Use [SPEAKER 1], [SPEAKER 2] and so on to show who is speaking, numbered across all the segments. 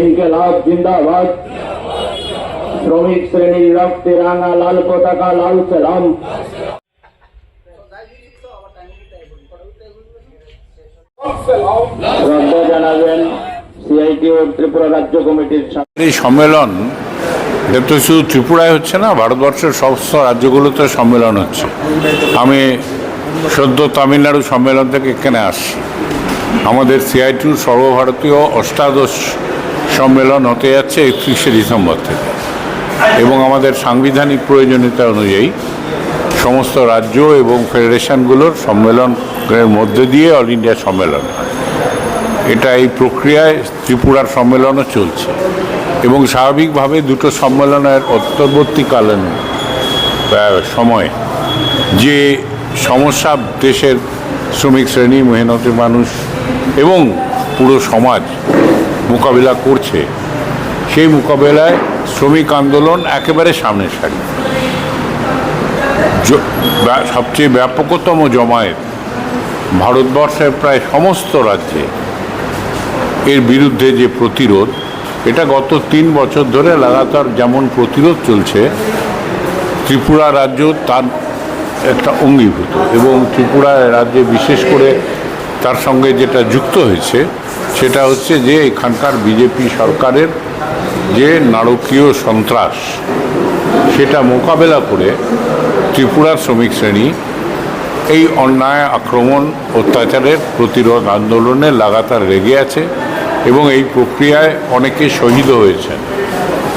[SPEAKER 1] ইনকেলাব, জিন্দাবাদ। শ্রমিক শ্রেণির রক্তে রাঙা লাল পতাকা লাল সালাম ত্রিপুরা রাজ্য কমিটির
[SPEAKER 2] সম্মেলন এটা শুধু ত্রিপুরায় হচ্ছে না, ভারতবর্ষের সমস্ত রাজ্যগুলোতে সম্মেলন হচ্ছে। আমি সদ্য তামিলনাড়ু সম্মেলন থেকে এখানে আসছি। আমাদের সিআইটিউ সর্বভারতীয় অষ্টাদশ সম্মেলন হতে যাচ্ছে একত্রিশে ডিসেম্বর থেকে এবং আমাদের সাংবিধানিক প্রয়োজনীয়তা অনুযায়ী সমস্ত রাজ্য এবং ফেডারেশনগুলোর সম্মেলনের মধ্যে দিয়ে অল ইন্ডিয়া সম্মেলন। এটা এই প্রক্রিয়ায় ত্রিপুরার সম্মেলনও চলছে এবং স্বাভাবিকভাবে দুটো সম্মেলনের অন্তর্বর্তীকালীন সময় যে সমস্যা দেশের শ্রমিক শ্রেণি, মেহনতি মানুষ এবং পুরো সমাজ মোকাবিলা করছে, সেই মোকাবেলায় শ্রমিক আন্দোলন একেবারে সামনে সারি। সবচেয়ে ব্যাপকতম জমায়েত ভারতবর্ষের প্রায় সমস্ত রাজ্যে এর বিরুদ্ধে যে প্রতিরোধ, এটা গত তিন বছর ধরে লাগাতার যেমন প্রতিরোধ চলছে, ত্রিপুরা রাজ্য তার একটা অঙ্গীভূত এবং ত্রিপুরা রাজ্যে বিশেষ করে তার সঙ্গে যেটা যুক্ত হয়েছে, সেটা হচ্ছে যে এখানকার বিজেপি সরকারের যে নারকীয় সন্ত্রাস, সেটা মোকাবেলা করে ত্রিপুরার শ্রমিক শ্রেণি এই অন্যায় আক্রমণ, অত্যাচারের প্রতিরোধ আন্দোলনে লাগাতার রেগে আছে এবং এই প্রক্রিয়ায় অনেকে শহীদ হয়েছেন।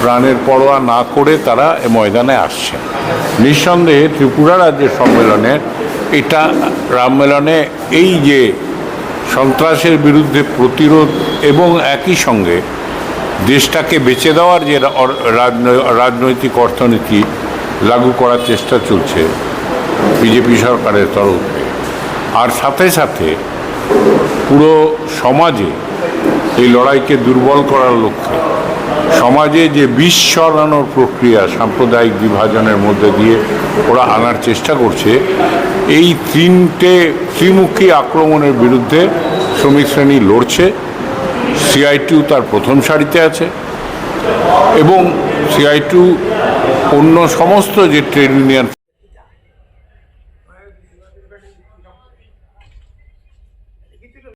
[SPEAKER 2] প্রাণের পরোয়া না করে তারা এ ময়দানে আসছে নিঃসন্দেহে ত্রিপুরা রাজ্যের সম্মেলনে, এটা রামমেলনে এই যে সন্ত্রাসের বিরুদ্ধে প্রতিরোধ এবং একই সঙ্গে দেশটাকে বেঁচে দেওয়ার যে রাজনৈতিক অর্থনীতি লাগু করার চেষ্টা চলছে বিজেপি সরকারের তরফে আর সাথে সাথে পুরো সমাজে এই লড়াইকে দুর্বল করার লক্ষ্যে সমাজে যে বিষ ছড়ানোর প্রক্রিয়া, সাম্প্রদায়িক বিভাজনের মধ্যে দিয়ে ওরা আনার চেষ্টা করছে, এই তিনটে ত্রিমুখী আক্রমণের বিরুদ্ধে শ্রমিক শ্রেণি লড়ছে সিআইটিউ তার প্রথম সারিতে আছে, এবং সিআইটিউ অন্য সমস্ত যে ট্রেড ইউনিয়ন